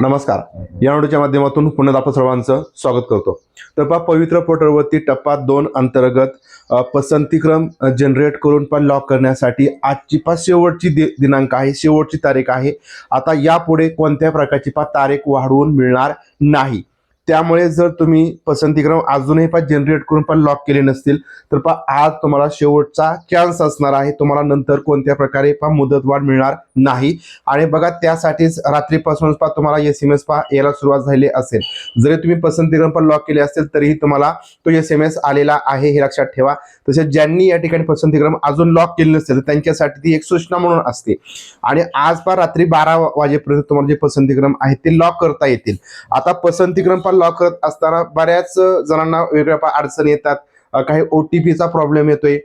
नमस्कार. या व्हिडिओच्या माध्यमातून पुन्हा आपण सर्वांचं स्वागत करतो. तर पा पवित्र पोर्टलवरती टप्पा दोन अंतर्गत पसंतीक्रम जनरेट करून पण लॉक करण्यासाठी आजची पा शेवटची दि- दिनांक आहे शेवटची तारीख आहे. आता यापुढे कोणत्या प्रकारची पा तारीख वाढवून मिळणार नाही. त्यामुळे जर तुम्ही पसंतीक्रम अजूनही पा जनरेट करून पण लॉक केले नसतील तर पा आज तुम्हाला शेवटचा चान्स असणार आहे. तुम्हाला नंतर कोणत्या प्रकारे पा मुदतवाढ मिळणार नाही. आणि बघा त्यासाठीच रात्रीपासूनच पा तुम्हाला एस एम एस पा यायला सुरुवात झाली असेल. जरी तुम्ही पसंतीक्रम पण लॉक केले असेल तरीही तुम्हाला तो एस एम एस आलेला आहे हे लक्षात ठेवा. तसेच ज्यांनी या ठिकाणी पसंतीक्रम अजून लॉक केले नसेल तर त्यांच्यासाठी ती एक सूचना म्हणून असते. आणि आज पा रात्री बारा वाजेपर्यंत तुम्हाला जे पसंतीक्रम आहेत ते लॉक करता येतील. आता पसंतीक्रम पण लॉक करत असताना बऱ्याच जणांना वेगळ्या अडचणी येतात. काही ओ टी पीचा प्रॉब्लेम येतोय.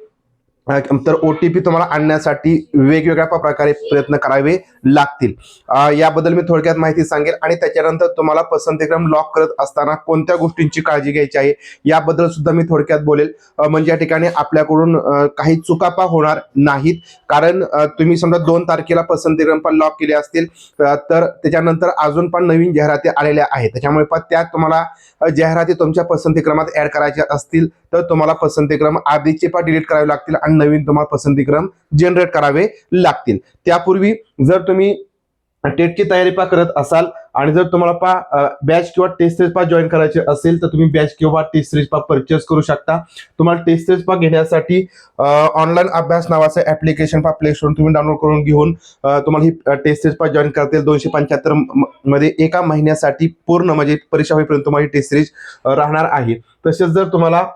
तर ओ टी पी तुम्हाला आणण्यासाठी वेगवेगळ्या प्रकारे प्रयत्न करावे लागतील. याबद्दल मी थोडक्यात माहिती सांगेल आणि त्याच्यानंतर तुम्हाला पसंतीक्रम लॉक करत असताना कोणत्या गोष्टींची काळजी घ्यायची आहे याबद्दल सुद्धा मी थोडक्यात बोलेल. म्हणजे या ठिकाणी आपल्याकडून काही चुकापा होणार नाहीत. कारण तुम्ही समजा दोन तारखेला पसंतीक्रम पण लॉक केले असतील तर त्याच्यानंतर अजून पण नवीन जाहिराती आलेल्या आहेत. त्याच्यामुळे पण त्यात तुम्हाला जाहिराती तुमच्या पसंतीक्रमात ऍड करायच्या असतील तर तुम्हाला पसंतीक्रम आधीचे पण डिलीट करावे लागतील आणि नवीन तुम्हाला पसंतीक्रम जनरेट करावे लागतील. त्यापूर्वी जर तुम्ही टेटची तयारी पा करत असाल आणि जर तुम्हाला पा बॅच किंवा टेस्ट सिरीज पा जॉईन करायचे असेल तर तुम्ही बॅच किंवा टेस्ट सिरीज पा परचेस करू शकता. तुम्हाला टेस्ट सिरीज पा घेण्यासाठी ऑनलाईन अभ्यास नावाचं ऍप्लिकेशन पा प्ले स्टोर तुम्ही डाउनलोड करून घेऊन तुम्हाला ही टेस्ट सिरीज पा जॉईन करता येईल दोनशे पंच्याहत्तरमध्ये एका महिन्यासाठी पूर्ण म्हणजे परीक्षा होईपर्यंत तुम्हाला ही टेस्ट सिरीज राहणार आहे. तसेच जर तुम्हाला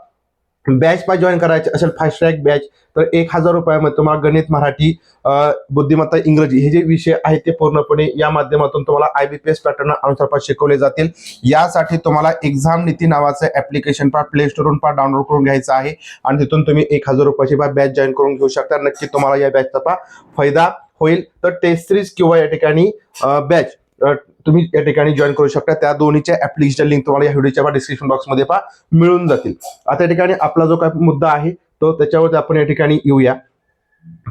बॅच पा जॉईन करायचे असेल फास्ट ट्रॅक बॅच तर एक हजार रुपयामध्ये तुम्हाला गणित मराठी बुद्धिमत्ता इंग्रजी हे जे विषय आहेत ते पूर्णपणे या माध्यमातून तुम्हाला I B P S pattern अनुसार शिकवले जातील. यासाठी तुम्हाला एक्झाम नीती नावाचं ऍप्लिकेशन पा प्ले स्टोरून पा डाउनलोड करून घ्यायचं आहे. आणि तिथून तुम्ही एक हजार रुपयाची पा बॅच जॉईन करून घेऊ शकता. नक्की तुम्हाला या बॅचचा पा फायदा होईल. तर टेस्ट सिरीज किंवा या ठिकाणी बॅच तुम्ही या ठिकाणी जॉईन करू शकता. त्या दोन्हीच्या ऍप्लिकेशनच्या लिंक तुम्हाला या व्हिडिओच्या डिस्क्रिप्शन बॉक्समध्ये पहा मिळून जातील. आता या ठिकाणी आपला जो काय मुद्दा आहे तो त्याच्यावरती आपण या ठिकाणी येऊया.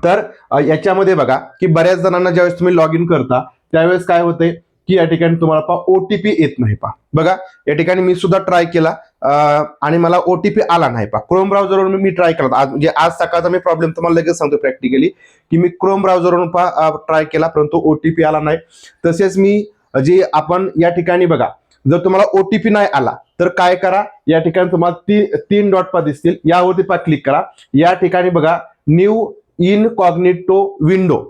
तर याच्यामध्ये बघा की बऱ्याच जणांना ज्यावेळेस तुम्ही लॉग इन करता त्यावेळेस काय होते की या ठिकाणी तुम्हाला पहा ओटीपी येत नाही पहा. बघा या ठिकाणी मी सुद्धा ट्राय केला. आणि मला ओटीपी आला नाही. पा क्रोम ब्राउझरवरून मी ट्राय केला आज म्हणजे आज सकाळचा मी प्रॉब्लेम तुम्हाला लगेच सांगतो प्रॅक्टिकली की मी क्रोम ब्राउझरवरून पा ट्राय केला परंतु ओटीपी आला नाही. तसेच मी जे आपण या ठिकाणी बघा जर तुम्हाला ओटीपी नाही आला तर काय करा? या ठिकाणी तुम्हाला ती तीन डॉट पा दिसतील. यावरती पा क्लिक करा. या ठिकाणी बघा new incognito window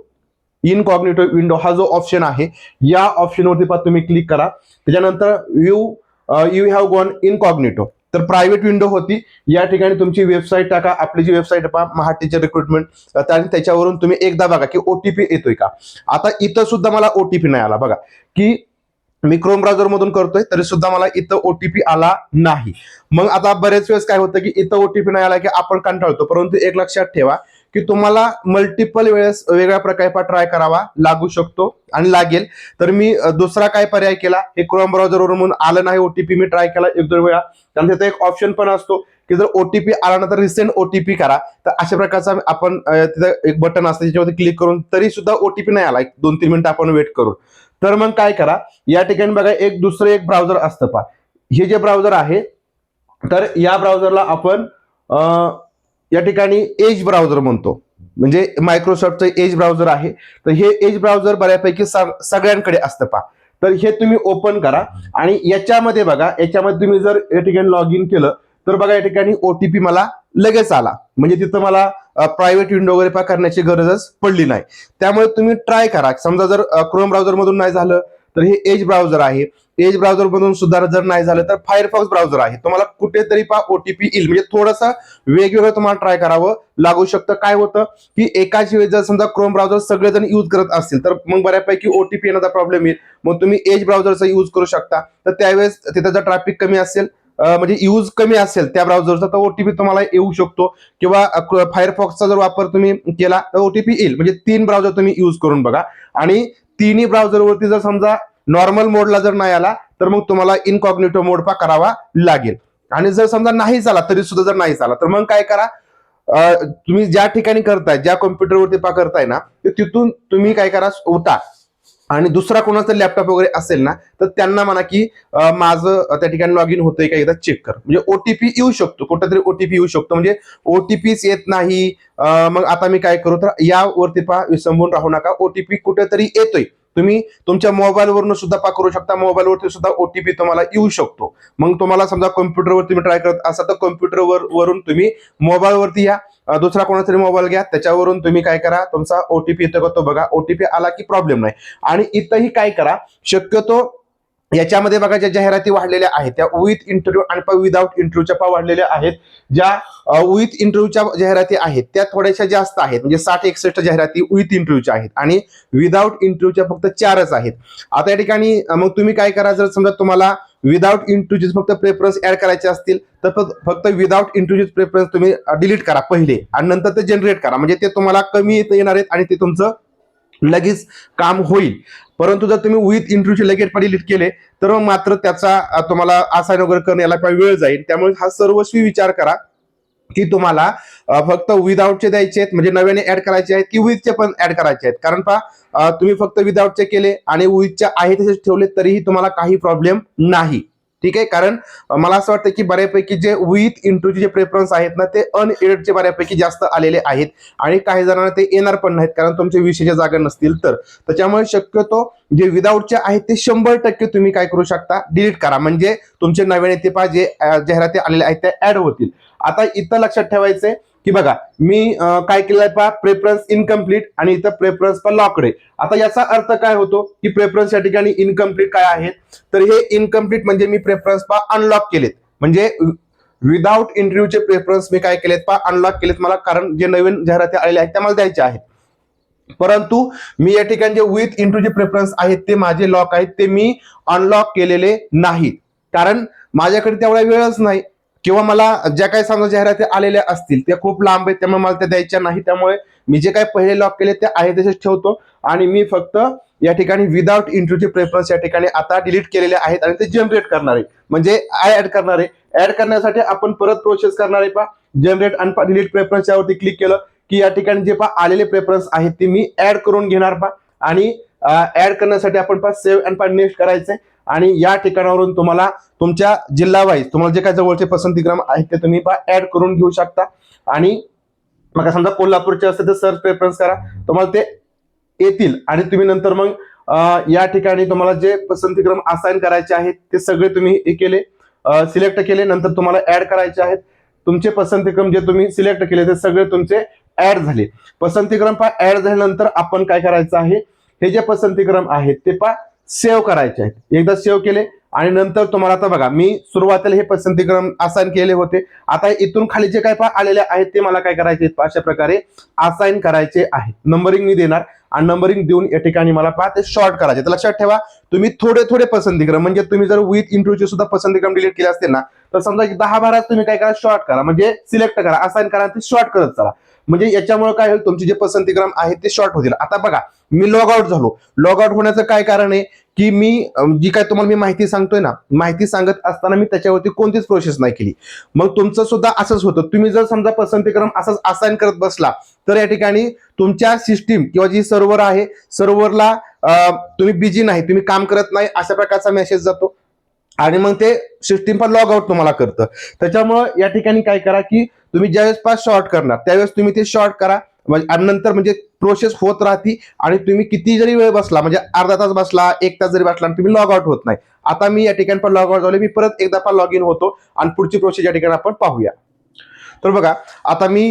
incognito window हा जो ऑप्शन आहे या ऑप्शनवरती पा तुम्ही क्लिक करा. त्याच्यानंतर view you have gone incognito तर प्रायव्हेट विंडो होती. या ठिकाणी तुमची वेबसाईट टाका. आपली जी वेबसाईट पहा महा टीचर रिक्रुटमेंट आणि त्याच्यावरून तुम्ही एकदा बघा की ओटीपी येतोय का? आता इथं सुद्धा मला ओटीपी नाही आला. बघा की मी क्रोम ब्राउझर मधून करतोय तरी सुद्धा मला इथं ओटीपी आला नाही. मग आता बरेच वेळेस काय होतं की इथं ओटीपी नाही आला की आपण कंटाळतो. परंतु एक लक्षात ठेवा की तुम्हाला मल्टिपल वेळेस वेगळ्या प्रकारे ट्राय करावा लागू शकतो आणि लागेल. तर मी दुसरा काय पर्याय केला हे क्रोम ब्राउझरवरून म्हणून आलं नाही ओटीपी मी ट्राय केला एक दोन वेळा. त्यानंतर तिथे एक ऑप्शन पण असतो की जर ओटीपी आला ना तर रिसेंट ओटीपी करा. तर अशा प्रकारचा आपण तिथं एक बटन असतं त्याच्यावरती क्लिक करून तरी सुद्धा ओटीपी नाही आला. एक दोन तीन मिनिटं आपण वेट करून. तर मग काय करा या ठिकाणी बघा एक दुसरं एक ब्राउझर असतं पा हे जे ब्राउझर आहे तर या ब्राउझरला आपण या ठिकाणी एज ब्राउझर म्हणतो. म्हणजे मायक्रोसॉफ्टचं एज ब्राउझर आहे. तर हे एज ब्राउझर बऱ्यापैकी सग- सगळ्यांकडे असतं पा तर हे तुम्ही ओपन करा. आणि याच्यामध्ये बघा याच्यामध्ये तुम्ही जर या ठिकाणी लॉग इन केलं तर बघा या ठिकाणी ओटीपी मला लगेच आला. म्हणजे तिथं मला प्रायव्हेट विंडो वगैरे पा करण्याची गरजच पडली नाही. त्यामुळे तुम्ही ट्राय करा. समजा जर क्रोम ब्राउझर मधून नाही झालं तर हे एज ब्राउझर आहे. एज ब्राउझर मधून सुद्धा जर नाही झालं तर फायरफॉक्स ब्राउझर आहे. तुम्हाला कुठेतरी पा ओटीपी येईल. म्हणजे थोडंसं वेगवेगळं तुम्हाला ट्राय करावं लागू शकतं. काय होतं की एकाच वेळेस जर समजा क्रोम ब्राउझर सगळेजण यूज करत असतील तर मग बऱ्यापैकी ओटीपी येण्याचा प्रॉब्लेम येईल. मग तुम्ही एज ब्राउझरचा यूज करू शकता. तर त्यावेळेस तिथं जर ट्रॅफिक कमी असेल म्हणजे यूज कमी असेल त्या ब्राउझरचा तर ओटीपी तुम्हाला येऊ शकतो. किंवा फायरफॉक्सचा जर वापर तुम्ही केला तर ओटीपी येईल. म्हणजे तीन ब्राउझर तुम्ही यूज करून बघा. आणि तिन्ही ब्राउझरवरती जर समजा नॉर्मल मोडला जर नाही आला तर मग तुम्हाला इनकॉग्निटो मोड पा करावा लागेल. आणि जर समजा नाही झाला तरी सुद्धा जर नाही झाला तर मग काय करा तुम्ही ज्या ठिकाणी करताय ज्या कॉम्प्युटरवरती पा करताय ना तिथून तुम्ही काय करा उठा. आणि दुसरा कोणाचा लॅपटॉप वगैरे असेल ना तर त्यांना म्हणा की माझं त्या ठिकाणी लॉग इन होतंय का एकदा चेक कर. म्हणजे ओटीपी येऊ शकतो कुठेतरी ओटीपी येऊ शकतो. म्हणजे ओटीपीच येत नाही मग आता मी काय करू तर यावरती पहा विसंबून राहू नका. ओटीपी कुठेतरी येतोय. तुम्ही तुमच्या मोबाईलवरून सुद्धा पा करू शकता. मोबाईलवरती सुद्धा ओटीपी तुम्हाला येऊ शकतो. मग तुम्हाला समजा कॉम्प्युटरवर तुम्ही ट्राय करत असाल तर कॉम्प्युटरवर वरून तुम्ही मोबाईलवरती या. दुसरा कोणातरी मोबाईल घ्या. त्याच्यावरून तुम्ही काय करा. तुमचा ओटीपी येतो का तो बघा. ओटीपी आला की प्रॉब्लेम नाही. आणि इथंही काय करा. शक्यतो याच्यामध्ये बघा ज्या जाहिराती वाढलेल्या आहेत त्या विथ इंटरव्ह्यू आणि विदाऊट इंटरव्ह्यूच्या पा वाढलेल्या आहेत. ज्या विथ इंटरव्ह्यूच्या जाहिराती आहेत त्या थोड्याशा जास्त आहेत. म्हणजे साठ एकसष्ट जाहिराती विथ इंटरव्ह्यूच्या आहेत आणि विदाऊट इंटरव्ह्यूच्या फक्त चारच आहेत. आता या ठिकाणी मग तुम्ही काय करा जर समजा तुम्हाला विदाऊट इंटरव्ह्यूचे फक्त प्रेफरन्स ऍड करायचे असतील तर फक्त- फक्त विदाऊट इंटरव्ह्यूचे प्रेफरन्स तुम्ही डिलीट करा पहिले आणि नंतर ते जनरेट करा. म्हणजे ते तुम्हाला कमी येत येणार आहेत आणि ते तुमचं लगेच काम होईल. परंतु जर तुम्ही विथ इंटरव्ह्यूचे लगेच डिलीट केले तर मग मात्र त्याचा तुम्हाला असाइन वगैरे करण्याला पण वेळ जाईल. त्यामुळे हा सर्वस्वी विचार करा की तुम्हाला फक्त विदाऊटचे द्यायचे आहेत म्हणजे नव्याने ऍड करायचे आहेत की विथचे पण ऍड करायचे आहेत. कारण पहा तुम्ही फक्त विदाऊटचे केले आणि विथच्या आहे तसेच ठेवले तरीही तुम्हाला काही प्रॉब्लेम नाही. ठीक आहे? कारण मला असं वाटतं की बऱ्यापैकी जे विथ इंटूचे जे प्रेफरन्स आहेत ना ते अनएडचे बऱ्यापैकी जास्त आलेले आहेत. आणि काही जणांना ते येणार पण नाहीत कारण तुमच्या विषयाच्या जागा नसतील तर. त्याच्यामुळे शक्यतो जे विदाऊटचे आहेत ते शंभर टक्के तुम्ही काय करू शकता? डिलीट करा. म्हणजे तुमचे नव्याने ते पा जे जाहिराती आलेल्या आहेत त्या ऍड होतील. आता इथं लक्षात ठेवायचंय की बघा मी काय केलंय पहा प्रेफरन्स इनकम्प्लीट आणि इथं प्रेफरन्स पण लॉकडे आता याचा अर्थ काय होतो की प्रेफरन्स या ठिकाणी इनकम्प्लीट काय आहेत? तर हे इनकम्प्लीट म्हणजे मी प्रेफरन्स पा अनलॉक केलेत. म्हणजे विदाऊट इंटरव्ह्यूचे प्रेफरन्स मी काय केलेत पा अनलॉक केलेत. मला कारण जे नवीन जाहिराती आलेल्या आहेत त्या मला द्यायच्या आहेत. परंतु मी या ठिकाणी जे विथ इंटरव्ह्यूचे प्रेफरन्स आहेत ते माझे लॉक आहेत ते मी अनलॉक केलेले नाहीत. कारण माझ्याकडे तेवढा वेळच नाही. किंवा मला ज्या काही समजा जाहिराती आलेल्या असतील त्या खूप लांब आहेत त्यामुळे मला त्या द्यायच्या नाही. त्यामुळे मी जे काही पहिले लॉक केले ते आहे तसेच ठेवतो. आणि मी फक्त या ठिकाणी विदाऊट इंटरव्ह्यूचे प्रेफरन्स या ठिकाणी आता डिलीट केलेले आहेत आणि ते जनरेट करणार आहे. म्हणजे आय ऍड करणार आहे. ऍड करण्यासाठी आपण परत प्रोसेस करणार आहे पा जनरेट आणि डिलीट प्रेफरन्स यावरती क्लिक केलं की या ठिकाणी जे पा आलेले प्रेफरन्स आहेत ते मी ऍड करून घेणार पा आणि ऍड करण्यासाठी आपण पा सेव्ह अँड पा नेक्स्ट करायचंय. आणि या ठिकाणावरून तुम्हाला तुमच्या जिल्हा वाईज तुम्हाला जे काही जवळचे पसंतीक्रम आहेत ते तुम्ही ऍड करून घेऊ शकता. आणि मग समजा कोल्हापूरचे असेल तर सर्च प्रेफरन्स करा. तुम्हाला ते येतील. आणि तुम्ही नंतर मग या ठिकाणी तुम्हाला जे पसंतीक्रम असाइन करायचे आहेत ते सगळे तुम्ही हे केले सिलेक्ट केले. नंतर तुम्हाला ऍड करायचे आहेत. तुमचे पसंतीक्रम जे तुम्ही सिलेक्ट केले ते सगळे तुमचे ऍड झाले. पसंतीक्रम पा ऍड झाल्यानंतर आपण काय करायचं आहे? हे जे पसंतीक्रम आहेत ते पा सेव्ह करायचे आहेत. एकदा सेव्ह केले आणि नंतर तुम्हाला आता बघा मी सुरुवातीला हे पसंतीक्रम असाइन केले होते. आता इथून खाली जे काय पा आलेले आहेत ते मला काय करायचे आहेत अशा प्रकारे असाइन करायचे आहेत. नंबरिंग मी देणार आणि नंबरिंग देऊन या ठिकाणी मला पहा ते शॉर्ट करायचे. तर लक्षात ठेवा तुम्ही थोडे थोडे पसंतीक्रम म्हणजे तुम्ही जर विथ इंटरव्ह्यूचे सुद्धा पसंतीक्रम डिलीट केले असतील ना तर समजा की दहा बारा तुम्ही काय करा शॉर्ट करा. म्हणजे सिलेक्ट करा असाइन करा ते शॉर्ट करत चला. म्हणजे याच्यामुळे काय होईल तुमचे जे पसंतीक्रम आहेत ते शॉर्ट होतील. आता बघा मी लॉग आउट झालो. लॉग आउट होण्याचं काय कारण आहे? की मी जी काय तुम्हाला मी माहिती सांगतोय ना माहिती सांगत असताना मी त्याच्यावरती कोणतीच प्रोसेस नाही केली. मग तुमचं सुद्धा असंच होतं. तुम्ही जर समजा पसंतीक्रम असंच असाइन करत बसला तर या ठिकाणी तुमच्या सिस्टीम किंवा जी सर्व्हर आहे सर्व्हरला तुम्ही बिझी नाही तुम्ही काम करत नाही अशा प्रकारचा मेसेज जातो. आणि मग ते सिस्टीम पण लॉग आउट तुम्हाला करतं. त्याच्यामुळं या ठिकाणी काय करा की तुम्ही ज्यावेळेस पास शॉर्ट करणार त्यावेळेस तुम्ही ते शॉर्ट करा. म्हणजे नंतर म्हणजे प्रोसेस होत राहते आणि तुम्ही किती जरी वेळ बसला म्हणजे अर्धा तास बसला एक तास जरी बसला आणि तुम्ही लॉग आउट होत नाही. आता मी या ठिकाणी पण लॉग आउट झाले मी परत एकदा पण लॉग इन होतो आणि पुढची प्रोसेस या ठिकाणी आपण पाहूया. तर बघा आता मी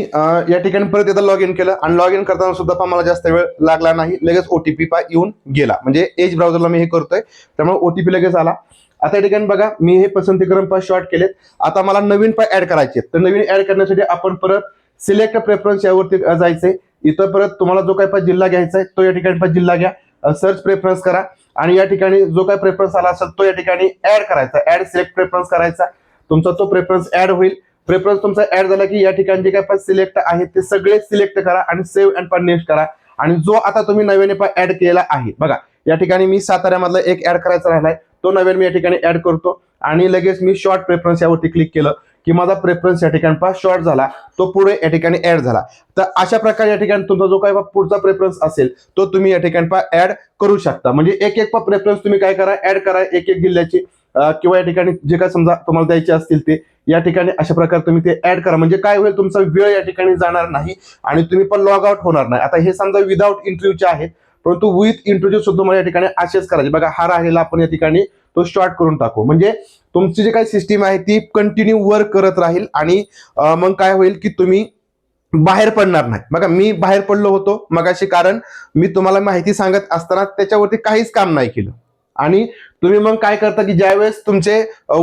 या ठिकाणी परत एकदा लॉग इन केलं आणि लॉग इन करताना सुद्धा पण मला जास्त वेळ लागला नाही. लगेच ओटीपी पा येऊन गेला. म्हणजे एज ब्राउझरला मी हे करतोय. त्यामुळे ओटीपी लगेच आला. आता या ठिकाणी बघा मी हे पसंतीकरण पाय शॉर्ट केलेत. आता मला नवीन पाय ऍड करायचे आहेत. तर नवीन ऍड करण्यासाठी आपण परत सिलेक्ट प्रेफरन्स यावरती जायचंय. इथं परत तुम्हाला जो काय जिल्हा घ्यायचा आहे तो या ठिकाणी पण जिल्हा घ्या. सर्च प्रेफरन्स करा. आणि या ठिकाणी जो काय प्रेफरन्स आला असेल तो या ठिकाणी ऍड करायचा. ऍड सिलेक्ट प्रेफरन्स करायचा. तुमचा तो प्रेफरन्स ऍड होईल. प्रेफरन्स तुमचा ऍड झाला की या ठिकाणी जे काय सिलेक्ट आहेत ते सगळे सिलेक्ट करा आणि सेव्ह अँड पण नेक्स्ट करा. आणि जो आता तुम्ही नव्याने पण ऍड केलेला आहे बघा या ठिकाणी मी साताऱ्यामधला एक ऍड करायचा राहिलाय. तो नव्याने मी या ठिकाणी ऍड करतो. आणि लगेच मी शॉर्ट प्रेफरन्स यावरती क्लिक केलं. की माझा प्रेफरन्स या ठिकाणी पहा शॉर्ट झाला तो पुढे या ठिकाणी ऍड झाला. तर अशा प्रकारे या ठिकाणी तुमचा जो काही पुढचा प्रेफरन्स असेल तो तुम्ही या ठिकाणी पहा ऍड करू शकता. म्हणजे एक एक प्रेफरन्स तुम्ही काय करा ऍड करा एक एक जिल्ह्याची किंवा या ठिकाणी जे काय समजा तुम्हाला द्यायचे असतील ते या ठिकाणी अशा प्रकारे तुम्ही ते ऍड करा. म्हणजे काय होईल तुमचा वेळ या ठिकाणी जाणार नाही आणि तुम्ही पण लॉग आउट होणार नाही. आता हे समजा विदाऊट इंटरव्ह्यूचे आहेत परंतु विथ इंटरव्ह्यू सुद्धा तुम्हाला या ठिकाणी असेच करायचे. बघा हा राहिलेला आपण या ठिकाणी तो शॉर्ट करून टाकू. म्हणजे तुमची जी काही सिस्टीम आहे ती कंटिन्यू वर्क करत राहील आणि मग काय होईल की तुम्ही बाहेर पडणार नाही. बघा मी बाहेर पडलो होतो मगाशी कारण मी तुम्हाला माहिती सांगत असताना त्याच्यावरती काहीच काम नाही केलं. आणि तुम्ही मग काय करता की ज्यावेळेस तुमचे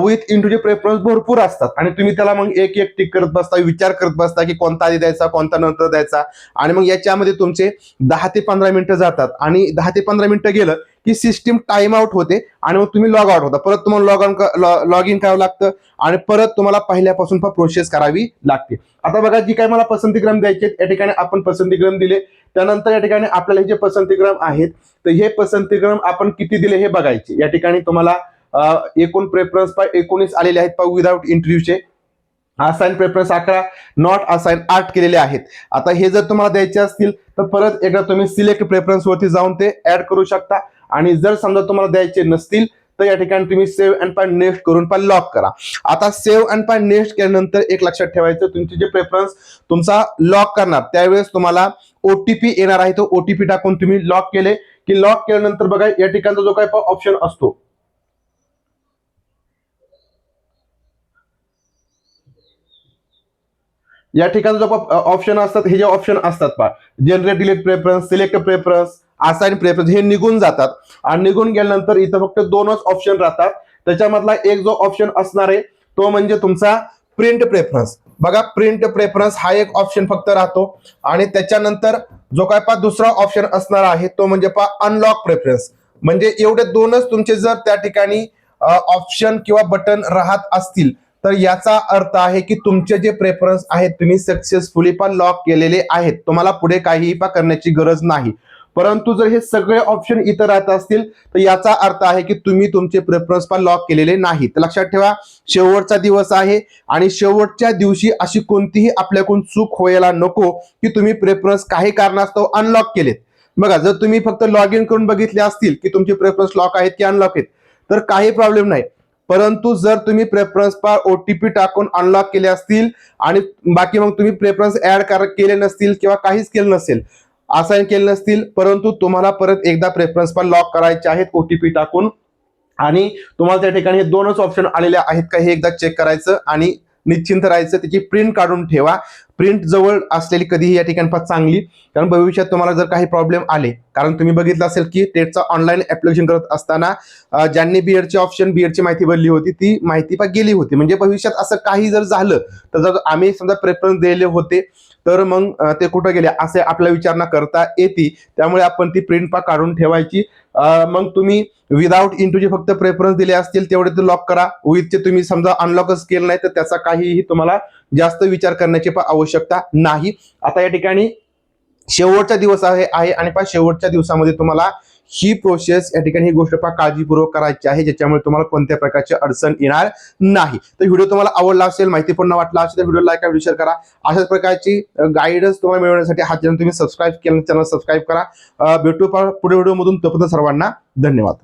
विथ इंटूचे प्रेफरन्स भरपूर असतात. आणि तुम्ही त्याला मग एक एक टिक करत बसता विचार करत बसता की कोणता आधी द्यायचा कोणता नंतर द्यायचा. आणि मग याच्यामध्ये तुमचे दहा ते पंधरा मिनिटं जातात. आणि दहा ते पंधरा मिनिटं गेलं की सिस्टीम टाइम आउट होते आणि मग तुम्ही लॉग आउट होता. परत तुम्हाला लॉग ऑन लॉग इन करावं लागतं आणि परत तुम्हाला पहिल्यापासून प्रोसेस करावी लागते. आता बघा जी काय मला पसंतीक्रम द्यायचे या ठिकाणी आपण पसंतीक्रम दिले. त्यानंतर या ठिकाणी आपल्याला हे जे पसंतीक्रम आहेत तर हे पसंतीक्रम आपण किती दिले हे बघायचे. या ठिकाणी तुम्हाला एकूण प्रेफरन्स पाय एकोणीस आलेले आहेत पाहू विदाऊट इंटरव्ह्यूचे असाइन प्रेफरन्स अकरा नॉट असाइन आठ केलेले आहेत. आता हे जर तुम्हाला द्यायचे असतील तर परत एकदा तुम्ही सिलेक्ट प्रेफरन्स वरती जाऊन ते ऍड करू शकता. आणि जर समजा तुम्हाला द्यायचे नसतील तर या ठिकाणी तुम्ही सेव्ह अँड पाय नेक्स्ट करून पण लॉक करा. आता सेव्ह अँड पाय नेक्स्ट केल्यानंतर एक लक्षात ठेवायचं तुमचे जे प्रेफरन्स तुमचा लॉक करणार त्यावेळेस तुम्हाला ओटीपी येणार आहे तो ओटीपी टाकून तुम्ही लॉक केले. की लॉक केल्यानंतर बघा या ठिकाणचा जो काही ऑप्शन असतो. या ठिकाणी जो ऑप्शन असतात हे जे ऑप्शन असतात पा generate delete preference select preference assign preference हे निघून जातात. आणि निघून गेल्यानंतर इथं फक्त दोनच ऑप्शन राहतात. त्याच्यामधला एक जो ऑप्शन असणार आहे तो म्हणजे तुमचा प्रिंट प्रेफरन्स बघा प्रिंट प्रेफरन्स हा एक ऑप्शन फक्त राहतो. आणि त्याच्यानंतर जो काय पा दुसरा ऑप्शन असणार आहे तो म्हणजे पा अनलॉक प्रेफरन्स म्हणजे एवढे दोनच तुमचे जर त्या ठिकाणी ऑप्शन किंवा बटन राहत असतील तर याचा अर्थ आहे की तुमचे जे प्रेफरन्स आहेत तुम्ही सक्सेसफुली पण लॉक केलेले आहेत. तुम्हाला पुढे काहीही पा करण्याची गरज नाही. परंतु जर हे सगळे ऑप्शन इथं राहत असतील तर याचा अर्थ आहे की तुम्ही तुमचे प्रेफरन्स पण लॉक केलेले नाहीत. तर लक्षात ठेवा शेवटचा दिवस आहे आणि शेवटच्या दिवशी अशी कोणतीही आपल्याकडून चूक व्हायला नको की तुम्ही प्रेफरन्स काही कारणास्तव अनलॉक केलेत. बघा जर तुम्ही फक्त लॉग इन करून बघितले असतील की तुमचे प्रेफरन्स लॉक आहेत की अनलॉक आहेत तर काही प्रॉब्लेम नाही. परंतु जर तुम्ही प्रेफरन्स पार ओटीपी टाकून अनलॉक केले असतील आणि बाकी मग तुम्ही प्रेफरन्स ऍड केले नसतील किंवा काहीच केलं नसेल असाइन केले नसतील परंतु तुम्हाला परत एकदा प्रेफरन्स पण लॉक करायचे आहेत ओटीपी टाकून. आणि तुम्हाला त्या ठिकाणी हे दोनच ऑप्शन आलेले आहेत का हे एकदा चेक करायचं आणि निश्चिंत राहायचं. त्याची प्रिंट काढून ठेवा. प्रिंट जवळ असलेली कधीही या ठिकाणी फार चांगली. कारण भविष्यात तुम्हाला जर काही प्रॉब्लेम आले कारण तुम्ही बघितलं असेल की टेटचा ऑनलाईन ऍप्लिकेशन करत असताना ज्यांनी बी एडचे ऑप्शन बीएडची माहिती भरली होती ती माहिती पण गेली होती. म्हणजे भविष्यात असं काही जर झालं तर जर आम्ही समजा प्रेफरन्स दिलेले होते तर मग ते कुठं गेले? असे आपल्या विचारणा करता येते. त्यामुळे आपण ती प्रिंट पा काढून ठेवायची. मग तुम्ही विदाऊट इंटूचे फक्त प्रेफरन्स दिले असतील तेवढे ते लॉक करा. विथचे तुम्ही समजा अनलॉकच केलं नाही तर त्याचा काहीही तुम्हाला जास्त विचार करण्याची पण आवश्यकता नाही. आता या ठिकाणी शेवटचा दिवस आहे आहे आणि पहा शेवटच्या दिवसामध्ये तुम्हाला ही प्रोसेस या ठिकाणी ही गोष्ट फार काळजीपूर्वक करायची आहे ज्याच्यामुळे तुम्हाला कोणत्या प्रकारची अडचण येणार नाही. तर व्हिडिओ तुम्हाला आवडला असेल माहितीपूर्ण वाटला असेल तर व्हिडिओ लाईक आणि शेअर करा. अशाच प्रकारची गाईडन्स तुम्हाला मिळवण्यासाठी हा चॅनल तुम्ही सबस्क्राईब केलं चॅनल सबस्क्राईब करा. भेटू पुढे व्हिडिओमधून. तोपर्यंत सर्वांना धन्यवाद.